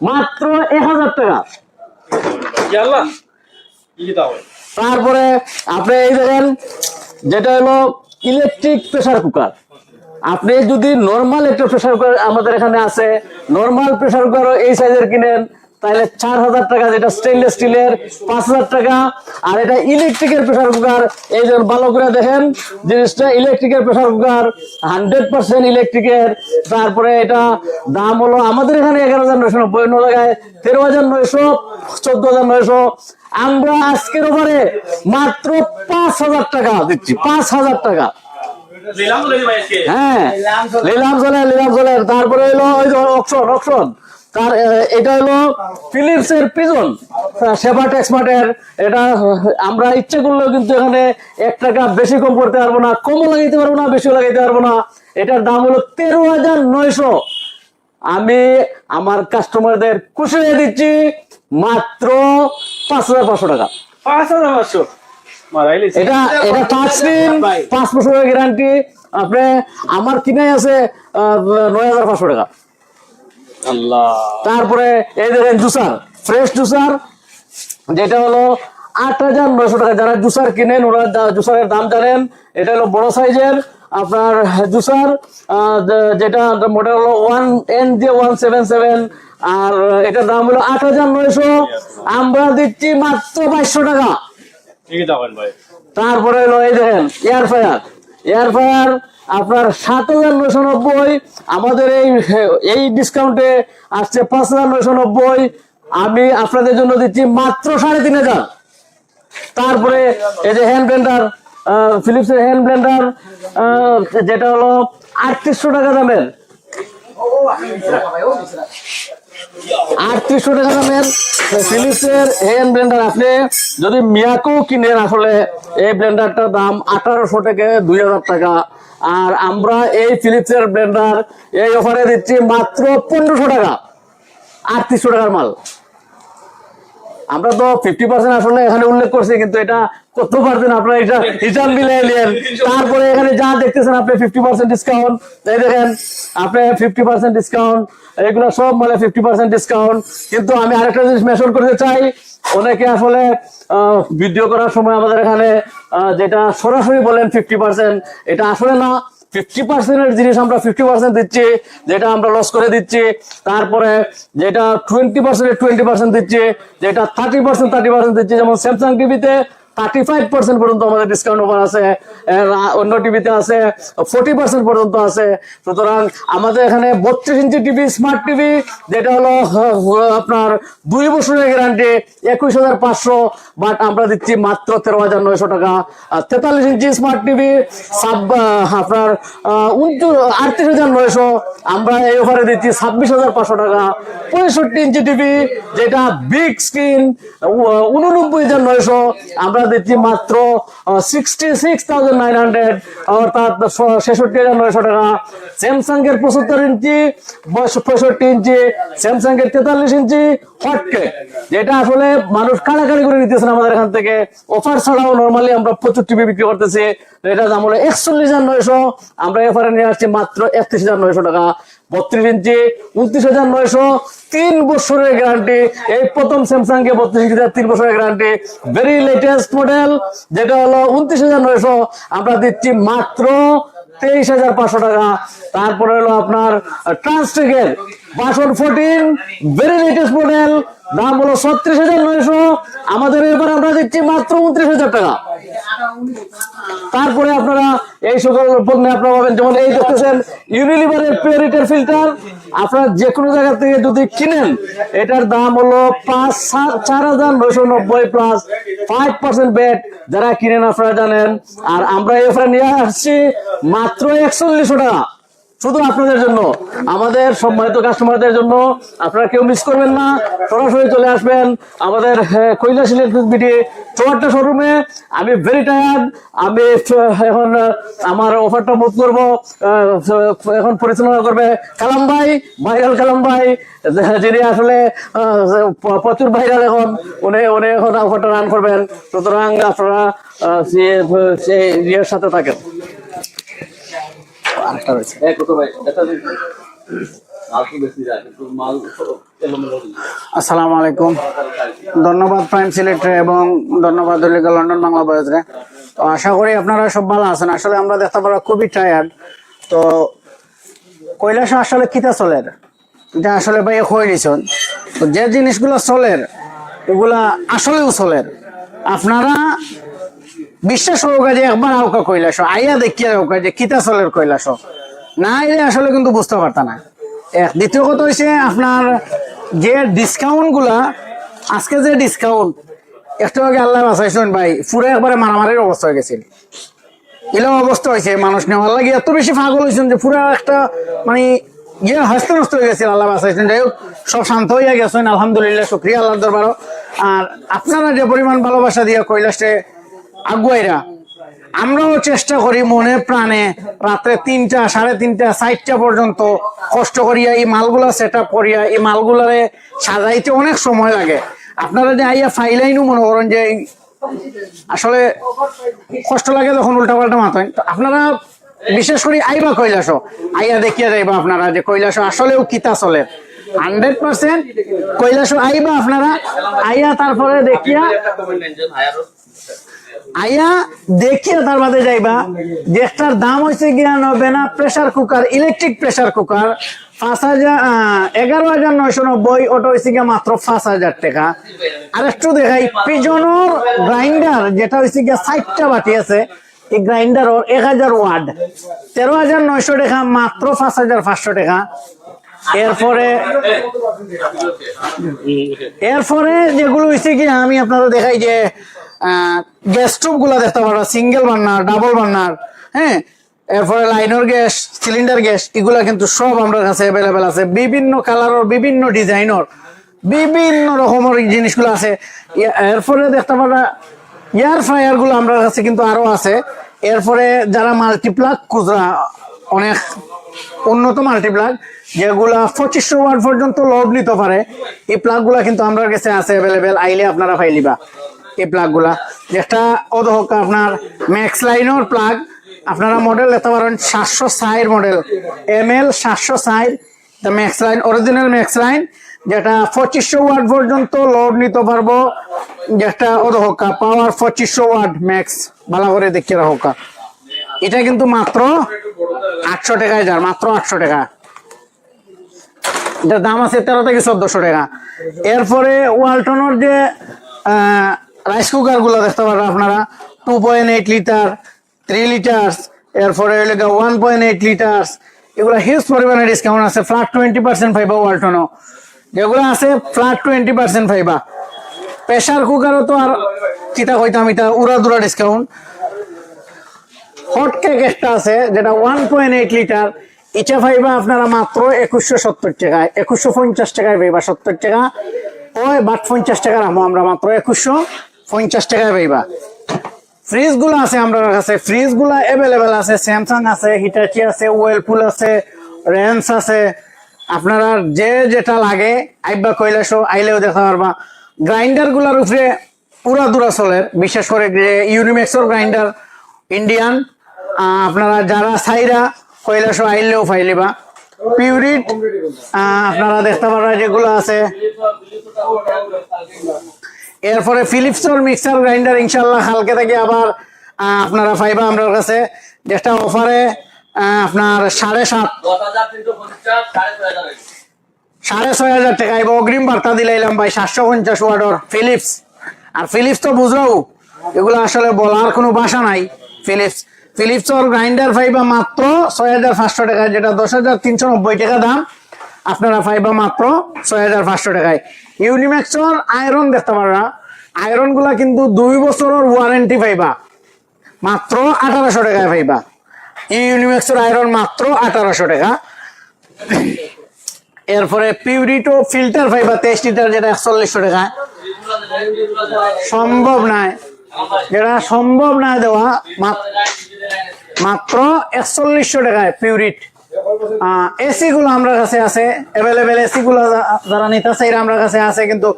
মাত্র এক হাজার টাকা। তারপরে আপনি এই দেখেন যেটা হলো ইলেকট্রিক প্রেসার কুকার আপনি যদি নর্মাল একটা প্রেসার কুকার আমাদের এখানে আছে নর্মাল প্রেসার কুকারও এই সাইজের কিনেন। তাহলে চার হাজার টাকা যেটা স্টেনলেস স্টিলের পাঁচ হাজার টাকা। আর এটা ইলেকট্রিকের প্রেসার কুকার এই যে ভালো করে দেখেন জিনিসটা ইলেকট্রিকের প্রেসার কুকার হান্ড্রেড পার্সেন্ট ইলেকট্রিকের তারপরে এটা দাম হলো আমাদের এখানে এগারো হাজার নয়শো নব্বই অন্য জায়গায় তেরো হাজার নয়শো চোদ্দ হাজার নয়শো। আমরা আজকের ওপরে মাত্র পাঁচ হাজার টাকা দিচ্ছি পাঁচ হাজার টাকা। হ্যাঁ লিলাম চলে লিলাম চলে তারপরে হলো ওই যে অকশন অকশন তার এটা হলো ফিলিপস এর পিজন সেপাট এক্সমার্টের এটা আমরা ইচ্ছে করলেও কিন্তু এখানে এক টাকা বেশি কম করতে পারব না কমও লাগাইতে পারব না বেশিও লাগাইতে পারব না। এটার দাম হলো তেরো হাজার নয়শো। আমি আমার কাস্টমারদের খুশি হয়ে দিচ্ছি মাত্র পাঁচ হাজার পাঁচশো টাকা। পাঁচ হাজার পাঁচশো? এটা এটা টাচ স্ক্রিন পাঁচ বছরের গ্যারান্টি আপনি আমার কিনে আছে নয় হাজার পাঁচশো টাকা। আল্লাহ। তারপরে এই দেখেন জুসার ফ্রেশ জুসার যেটা হলো আট হাজার নয়শো টাকা। যারা জুসার কিনেন ওরা জুসারের দাম জানেন এটা হলো বড় সাইজের। আপনার জুসার আহ, যেটা মডেল হলো ওয়ান এন দিয়ে ওয়ান সেভেন সেভেন আর এটার দাম হলো আট হাজার নয়শো। আমরা দিচ্ছি মাত্র বাইশশো টাকা। তারপরে হলো এই দেখেন এয়ার ফায়ার এয়ার ফায়ার আপনার সাত হাজার নয়শো নব্বই, আমাদের এই এই ডিসকাউন্টে আসছে পাঁচ হাজার নয়শো নব্বই। আমি আপনাদের জন্য দিচ্ছি মাত্র সাড়ে তিন হাজার। তারপরে এই যে হ্যান্ড ব্লেন্ডার ফিলিপসের হ্যান্ড ব্লেন্ডার যেটা হলো আটত্রিশশো টাকা দামের। আটত্রিশশো টাকা দামের ফিলিপসের হ্যান্ড ব্লেন্ডার আপনি যদি মিয়াকো কিনেন আসলে এই ব্লেন্ডারটার দাম আঠারোশো থেকে দুই হাজার টাকা। আর আমরা এই ফিলিপসের ব্লেন্ডার এই অফারে দিচ্ছি মাত্র পনেরোশো টাকা, আটত্রিশশো টাকার মাল। আমরা তো ফিফটি পার্সেন্ট আসলে এখানে উল্লেখ করছি, কিন্তু এটা কত পার্সেন্ট আপনারা? এটা হিসাব মিলিয়ে নিলেন তারপরে এখানে যা দেখতেছেন, আপনি ফিফটি পার্সেন্ট ডিসকাউন্ট এই দেখেন, আপনি ফিফটি পার্সেন্ট ডিসকাউন্ট এগুলো সব মানে ফিফটি পার্সেন্ট ডিসকাউন্ট কিন্তু আমি আরেকটা জিনিস মেনশন করতে চাই, অনেকে আসলে ভিডিও করার সময় আমাদের এখানে যেটা সরাসরি বলেন ফিফটি পার্সেন্ট এটা আসলে না। ফিফটি পার্সেন্টের জিনিস আমরা ফিফটি পার্সেন্ট দিচ্ছি, যেটা আমরা লস করে দিচ্ছি। তারপরে যেটা টোয়েন্টি পার্সেন্ট টোয়েন্টি পার্সেন্ট দিচ্ছি, যেটা থার্টি পার্সেন্ট থার্টি পার্সেন্ট দিচ্ছি। যেমন স্যামসাং টিভিতে দিচ্ছি মাত্র তেরো হাজার নয়শো টাকা। তেতাল্লিশ ইঞ্চি স্মার্ট টিভি আপনার আটত্রিশ হাজার নয়শো, আমরা এই দিচ্ছি ছাব্বিশ হাজার পাঁচশো টাকা। পঁয়ষট্টি ইঞ্চি টিভি যেটা বিগ স্ক্রিন উননব্বই হাজার নয়শো, আমরা দিচ্ছি মাত্র sixty six thousand nine hundred অর্থাৎ ছেষট্টি হাজার নয়শো টাকা। ইঞ্চি পঁয়ষট্টি ইঞ্চি স্যামসাং এর তেতাল্লিশ ইঞ্চি হটকে যেটা আসলে মানুষ কাড়াকাড়ি করে নিতেছেন আমাদের এখান থেকে। অফার ছাড়াও নর্মালি আমরা প্রচুর টিভি বিক্রি করতেছি। এটা দাম হলো একচল্লিশ হাজার নয়শো। আমরা এফারে নিয়ে আসছি মাত্র একত্রিশ হাজার নয়শো টাকা। বত্রিশ ইঞ্চি, উনত্রিশ হাজার নয়শো তিন বছরের গ্যারান্টি এই প্রথম স্যামসাং কে বত্রিশ ইঞ্চি তিন বছরের গ্যারান্টি ভেরি লেটেস্ট মডেল যেটা হলো উনত্রিশ হাজার নয়শো। আমরা দিচ্ছি মাত্র তেইশ হাজার পাঁচশো টাকা। তারপরে হলো আপনার ট্রান্সটেকের বাসন ফোরটিন ভেরি লেটেস্ট মডেল দাম হলো ছত্রিশ হাজার নয়শো। আমাদের এবার আমরা দিচ্ছি মাত্র উনত্রিশ হাজার টাকা। তারপরে আপনারা এই সকল পণ্য আপনারা পাবেন। যেমন এই দেখতেছেন ইউনিলিভারের পিওরিটার ফিল্টার আপনারা যে কোনো জায়গা থেকে যদি কিনেন, এটার দাম হলো পাঁচ চার হাজার নয়শো নব্বই প্লাস ফাইভ পার্সেন্ট বেড যারা কিনেন আপনারা জানেন। আর আমরা এফআর নিয়ে আসছি মাত্র একচল্লিশশো টাকা। শুধু আপনাদের জন্য, আমাদের সম্মানিত কাস্টমারদের জন্য। আপনারা কেউ মিস করবেন না, সরাসরি চলে আসবেন আমাদের কৈলাস ইলেকট্রিক চৌহাট্টা শোরুমে আমি ভেরি টায়ার্ড আমি এখন আমার অফারটা মুভ করব এখন পরিচালনা করবে কালাম ভাই ভাইরাল কালাম ভাই, যিনি আসলে প্রচুর ভাইরাল এখন, উনি উনি এখন অফারটা রান করবেন। সুতরাং আপনারা ইয়ের সাথে থাকেন। আরেকটা রয়েছে। এটা আসসালামু আলাইকুম। ধন্যবাদ প্রাইম সিলেক্টরে এবং ধন্যবাদ লন্ডন বাংলা বয়সরে তো আশা করি আপনারা সব ভালো আছেন। আসলে আমরা দেখতে পারা খুবই টায়ার্ড তো কৈলাস আসলে কিতা চলের এটা আসলে ভাই হয়ে দিছেন তো যে জিনিসগুলো চলের এগুলা আসলেও চলের আপনারা বিশ্বাস হোক যে একবার আউকা কৈলাস আইয়া দেখিয়া হোক যে কিতা চলের কৈলাস না এলে আসলে কিন্তু বুঝতে পারতা না। এক দ্বিতীয় কথা হচ্ছে আপনার যে ডিসকাউন্টগুলা, আজকে যে ডিসকাউন্ট একটু আগে আল্লাহ বাঁচাইছেন ভাই, পুরো একবারে মারামারির অবস্থা হয়ে গেছিল এরকম অবস্থা হয়েছে, মানুষ নেওয়ার লাগে এত বেশি পাগল হয়েছেন যে পুরো একটা মানে ইয়ে হস্ত নষ্ট হয়ে গেছিল আল্লাহ বাঁচাইছেন যাই হোক, সব শান্ত হইয়া গেছেন, আলহামদুলিল্লাহ, শুক্রিয়া আল্লাহ দরবারও আর আপনারা যে পরিমাণ ভালোবাসা দিয়া কৈলাসে আগুয়াইরা। আমরাও চেষ্টা করি মনে প্রাণে রাত্রে তিনটা, সাড়ে তিনটা, চারটা পর্যন্ত কষ্ট করিয়া এই মালগুলা সেট আপ করিয়া এই মালগুলারে সাজাইতে অনেক সময় লাগে। আপনারা যে আইয়া ফাইলাইনও মনে করেন যে আসলে কষ্ট লাগে যখন উল্টা পাল্টা মাথায়। তো আপনারা বিশেষ করে আইবা কৈলাস আইয়া দেখিয়া যাইবা আপনারা যে কৈলাস আসলেও কিতা চলে। হান্ড্রেড পার্সেন্ট কৈলাস আইবা আপনারা। আইয়া তারপরে দেখিয়া আইয়া দেখিয়া তার বাদে যাইবা একটার দাম হয়েছে গিয়া নবে না pressure cooker electric pressure cooker পাঁচ হাজার এগারো হাজার নয়শো নব্বই, ওটা হয়েছে গিয়া মাত্র পাঁচ হাজার টাকা। আর একটু দেখাই, পিজনের গ্রাইন্ডার যেটা হয়েছে গিয়া ষাটটা বাটি আছে, এই গ্রাইন্ডার এক হাজার ওয়ার্ড তেরো হাজার নয়শো টাকা, মাত্র পাঁচ হাজার পাঁচশো টাকা। এরপরে এরপরে যেগুলো হয়েছে কি আমি আপনাদের দেখাই যে গ্যাস স্টোভগুলা দেখতে পারো সিঙ্গেল বার্নার ডাবল বার্নার হ্যাঁ? এরপরে লাইনের গ্যাস সিলিন্ডার গ্যাস এগুলা কিন্তু সব আমরা কাছে অ্যাভেলেবেল আছে। বিভিন্ন কালারের বিভিন্ন ডিজাইনের বিভিন্ন রকমের জিনিসগুলো আছে। এরপরে দেখতে পারা এয়ার ফ্রায়ারগুলো আমরা কাছে কিন্তু আরও আছে। এরপরে যারা মাল্টিপ্লাক খুচরা, অনেক উন্নত মাল্টিপ্লাগ যেগুলা পঁচিশশো ওয়াট পর্যন্ত লোড নিতে পারে। এই প্লাগগুলা কিন্তু আমার কাছে আছে অ্যাভেলেবেল আইলে আপনারা পাইলিবা এই প্লাগগুলা যেটা অদহক আপনার ম্যাক্স লাইনের প্লাগ আপনারা মডেল নিতে পারেন সাতশো সাইর মডেল এম এল সাতশো সাইর the Max Line original Max Line যেটা পঁচিশশো ওয়াট পর্যন্ত লোড নিতে পারব। যেটা অদহকা পাওয়ার পঁচিশশো ওয়াট ম্যাক্স ভালো করে দেখিয়ে রাখা। এটা কিন্তু মাত্র আটশো টাকায় যার, মাত্র আটশো টাকা। এটার দাম আছে তেরো থেকে চোদ্দশো টাকা। এরপরে ওয়ালটনের যে রাইস কুকারগুলো দেখতে পারেন আপনারা two point eight litre three litres এরপরে ওয়ান পয়েন্ট এইট লিটার্স এগুলো হিউজ পরিমাণে ডিসকাউন্ট আছে ফ্ল্যাট টোয়েন্টি পার্সেন্ট পাইবা ওয়ালটনও। যেগুলো আছে ফ্ল্যাট টোয়েন্টি পার্সেন্ট ফাইবা প্রেশার কুকারও তো আর চিতা কইতাম এটা উড়া দুরা ডিসকাউন্ট হট কেক একটা আছে, যেটা ওয়ান পয়েন্ট এইট লিটার ইটা পাইবা আপনারা মাত্র একুশশো সত্তর টাকায় একুশশো পঞ্চাশ টাকায় পাইবা সত্তর টাকা। ওই, বাট পঞ্চাশ টাকা রাখব আমরা মাত্র একুশশো পঞ্চাশ টাকায় পাইবা ফ্রিজগুলো আছে আমরা কাছে ফ্রিজগুলো অ্যাভেলেবেল আছে স্যামসাং আছে হিটাচি আছে ওয়েলপুল আছে রেন্স আছে। আপনারা যে যেটা লাগে আইবা কৈলাসও আইলেও দেখা পারবা। গ্রাইন্ডারগুলার উপরে পুরা দূরা চলে বিশেষ করে ইউনিমেক্সর গ্রাইন্ডার ইন্ডিয়ান আপনারা যারা সাইরা কৈলাসও আইলেও ফাইলিবা পিউরিট আপনারা দেখতে পারা যেগুলো আছে। এরপরে ফিলিপসর মিক্সার গ্রাইন্ডার ইনশাল্লাহ কালকে থেকে আবার আপনারা পাইবা আমার কাছে। যেটা অফারে আপনার সাড়ে সাত সাড়ে ছয় হাজার টাকা। এবং অগ্রিম বার্তা দিলাইলাম ভাই, সাতশো পঞ্চাশ ওয়ার্ডর ফিলিপস। আর ফিলিপস তো বুঝরাও এগুলো আসলে বলার কোনো ভাষা নাই, ফিলিপস। ফিলিপসর গ্রাইন্ডার ফাইবা মাত্র ছয় হাজার পাঁচশো টাকা যেটা দশ হাজার তিনশো নব্বই টাকা দাম। আপনারা পাইবা মাত্র ছয় হাজার পাঁচশো টাকায়। ইউনিম্যাক্সর আয়রন দেখতে পারা আয়রনগুলা কিন্তু দুই বছরের ওয়ারেন্টি পাইবা মাত্র আঠারোশো টাকায় পাইবা ইউনিম্যাক্সর আয়রন মাত্র আঠারোশো টাকা। এরপরে পিউরিটো ফিল্টার পাইবা তেইশ লিটার যেটা একচল্লিশশো টাকা সম্ভব নয়। যেটা সম্ভব না দেওয়া মাত্র একচল্লিশশো টাকায় পিউরিট। এসি গুলো আমরা কাছে আছে অ্যাভেলেবেল এসি গুলো যারা নিতেছে, এরা আমরা কাছে আছে, কিন্তু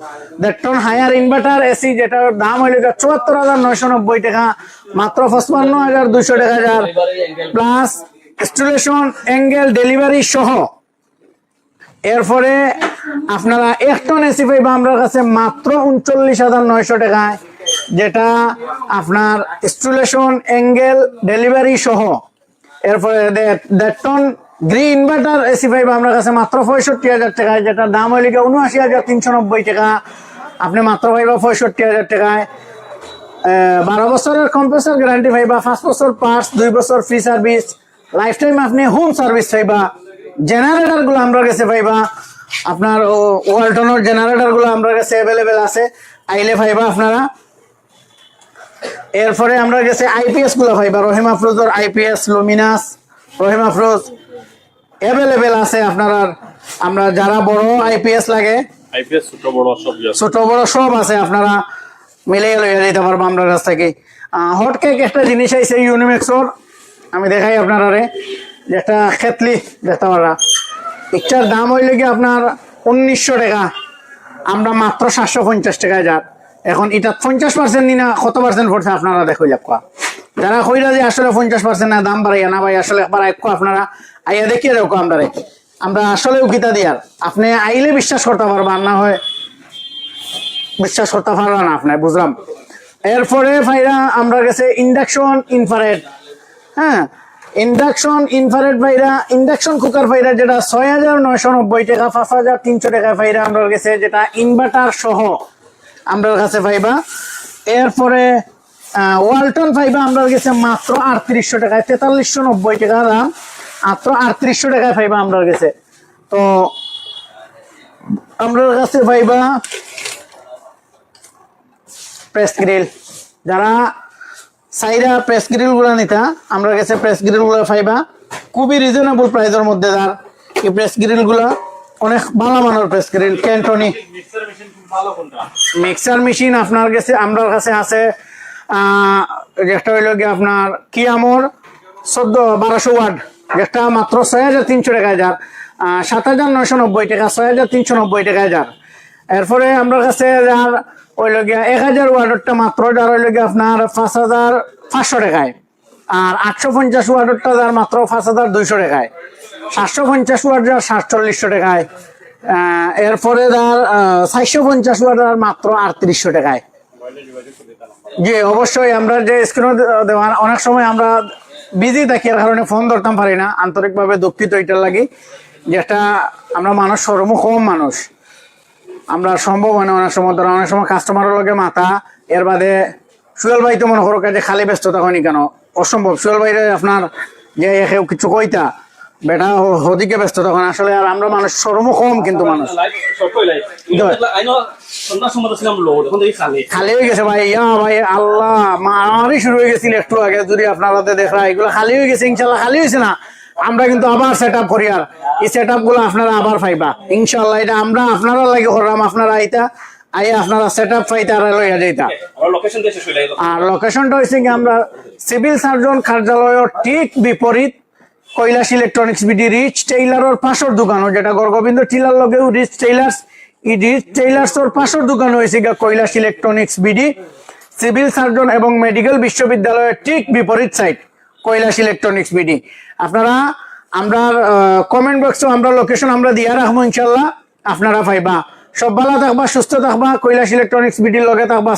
দেড়টন হায়ার ইনভার্টার এসি যেটার দাম হইল চুয়াত্তর হাজার নয়শো নব্বই টাকা, মাত্র পঁচপান্ন হাজার দুইশো টাকা হাজার প্লাস ইনস্টলেশন অ্যাঙ্গেল ডেলিভারি সহ। এরপরে আপনারা এক টন এসি পাইবা আমার কাছে মাত্র উনচল্লিশ হাজার নয়শো টাকায়। যেটা আপনার ইনস্টলেশন অ্যাঙ্গেল ডেলিভারি সহ। এরপরে টন গ্রি ইনভার্টার এসি পাইবা আমার কাছে মাত্র পঁয়ষট্টি হাজার টাকায়, যেটার দাম হইলে উনআশি হাজার তিনশো নব্বই টাকা। আপনি মাত্র পাইবা পঁয়ষট্টি হাজার টাকায়। বারো বছরের কম্প্রেসার গ্যারান্টি পাইবা, পাঁচ বছর পার্টস দুই বছর ফ্রি সার্ভিস লাইফ টাইম আপনি হোম সার্ভিস পাইবা। জেনারেটরগুলো আমরা কাছে পাইবা। আপনার ওয়ালটনের জেনারেটরগুলো আমরা কাছে অ্যাভেলেবেল আছে। আইলে পাইবা আপনারা। এরপরে আমরা গেছে আইপিএসগুলো পাইবা রহিম আফরোজের IPS Luminous Rahim Afroz available আছে আপনারা আমরা যারা বড় আইপিএস লাগে আইপিএস ছোট বড় সব আছে। ছোট বড় সব আছে আপনারা মিলে লইয়া যেতে পারব আমরা কাছ থেকে। হটকেক একটা জিনিস আইছে ইউনিমেক্সর আমি দেখাই আপনারা রে যে একটা খেতলি দেখতে পারা একটার দাম হইলে কি আপনার উনিশশো টাকা আমরা মাত্র সাতশো পঞ্চাশ টাকায় যার। এখন এটা পঞ্চাশ পার্সেন্ট নিনা কত পার্সেন্ট পড়ছে আপনারা দেখো যাক যারা কইরা যে আসলে পঞ্চাশ পার্সেন্ট না, দাম বাড়াইয়া না ভাই, আসলে একবার আইকো আপনারা, আইয়া দেখিয়ে দেখো আমরা আমরা আসলে উকিতা দিয়ার আপনি আইলে বিশ্বাস করতে পারবেন না হয় বিশ্বাস করতে পারল না আপনার বুঝলাম। এরপরে ভাইরা, আমরা গেছে ইন্ডাকশন ইনফারেট হ্যাঁ ইন্ডাকশন ইনফারেট ভাইরা ইন্ডাকশন কুকার ভাইরা যেটা ছয় হাজার নয়শো নব্বই টাকা, পাঁচ হাজার তিনশো টাকা ভাইরা আমরা গেছে যেটা ইনভার্টার সহ। আমরা কাছে পাইবা। এরপরে ওয়ালটন পাইবা আমরা গেছে মাত্র আটত্রিশশো টাকায়, তেতাল্লিশশো নব্বই টাকা দাম, মাত্র আটত্রিশশো টাকায় পাইবা আমরা গেছে তো আমরা কাছে পাইবা প্রেস গ্রিল যারা সাইরা প্রেস গ্রিলগুলা নিতা আমরা কাছে প্রেস গ্রিলগুলা পাইবা। খুবই রিজনেবল প্রাইজের মধ্যে তার এই প্রেস গ্রিলগুলা অনেক ভালো মানের প্রেস গ্রিল ক্যান্টনি মিক্সার মেশিন আপনার কাছে আমার কাছে আছে যেটা হইল গিয়ে আপনার কি আমর চোদ্দ বারোশো ওয়াট। যেটা মাত্র ছয় হাজার তিনশো টাকা যার সাত হাজার নয়শো নব্বই টাকা, ছয় হাজার তিনশো নব্বই টাকা যার এরপরে আমার কাছে যার হইল গিয়া এক হাজার ওয়াটেরটা মাত্র, যার হইল গিয়ে আপনার পাঁচ হাজার পাঁচশো টাকায়। আর আটশো পঞ্চাশ ওয়াটেরটা যার মাত্র পাঁচ হাজার দুইশো টাকায়। সাতশো পঞ্চাশ ওয়ার্ড যার সাতচল্লিশশো টাকায়। এরপরে যার চারশো পঞ্চাশ ওয়াট যার মাত্র আটত্রিশশো টাকায়। জি, অবশ্যই আমরা যে স্ক্রিনে দেওয়া, অনেক সময় আমরা বিজি থাকি, এর কারণে ফোন ধরতাম, পারি না। আন্তরিকভাবে দুঃখিত এটার লাগি, যেটা আমরা মানুষ সর্ব কম মানুষ। আমরা সম্ভব হয় না অনেক সময়, ধরো, অনেক সময় কাস্টমারের লগে মাথা, এর বাদে সুয়েল ভাই তো মনে করো যে খালি ব্যস্ততা হয়নি কেন? অসম্ভব। সুয়েল ভাই আপনার যে কিছু কইতা বেটা হদিকে ব্যস্ততা হয় আসলে আর আমরা মানুষ সর্ব কম কিন্তু মানুষ। খালি হয়ে গেছে ভাই, ইয়া ভাই, আল্লাহ, মারামারি শুরু হয়ে গেছিল একটু আগে, যদি আপনারা এগুলো খালি হয়ে গেছে, ইনশাল্লাহ খালি হয়েছে না। আমরা কিন্তু আবার সেট আপ করি আর। এই সেট আপগুলো আপনারা আবার পাইবা। ইনশাল্লাহ এটা আমরা আপনারা লাগে করলাম, আপনারা আইতা আই আপনারা সেট আপ পাইতা আর লইয়া যাইতা। আর লোকেশনটা হয়েছে কি আমরা সিভিল সার্জন কার্যালয়ের ঠিক বিপরীত কৈলাস ইলেকট্রনিক্স বিডি রিচ টেইলারের পাশের দোকান যেটা গরগোবিন্দ টিলার লগেও রিচ টেইলার্স ই রিচ টেইলার্সের পাশের দোকান হয়েছে গিয়া Kailash electronics BD civil surgeon এবং মেডিকেল বিশ্ববিদ্যালয়ের ঠিক বিপরীত সাইড কৈলাস ইলেকট্রনিক্স বিডি আপনারা আমরা কমেন্ট বক্সে আমরা লোকেশন আমরা দিয়া রাখব ইনশাল্লাহ। আপনারা পাইবা সব ভালো থাকবা, সুস্থ থাকবা কৈলাস ইলেকট্রনিক্স বিডির লগে থাকবা।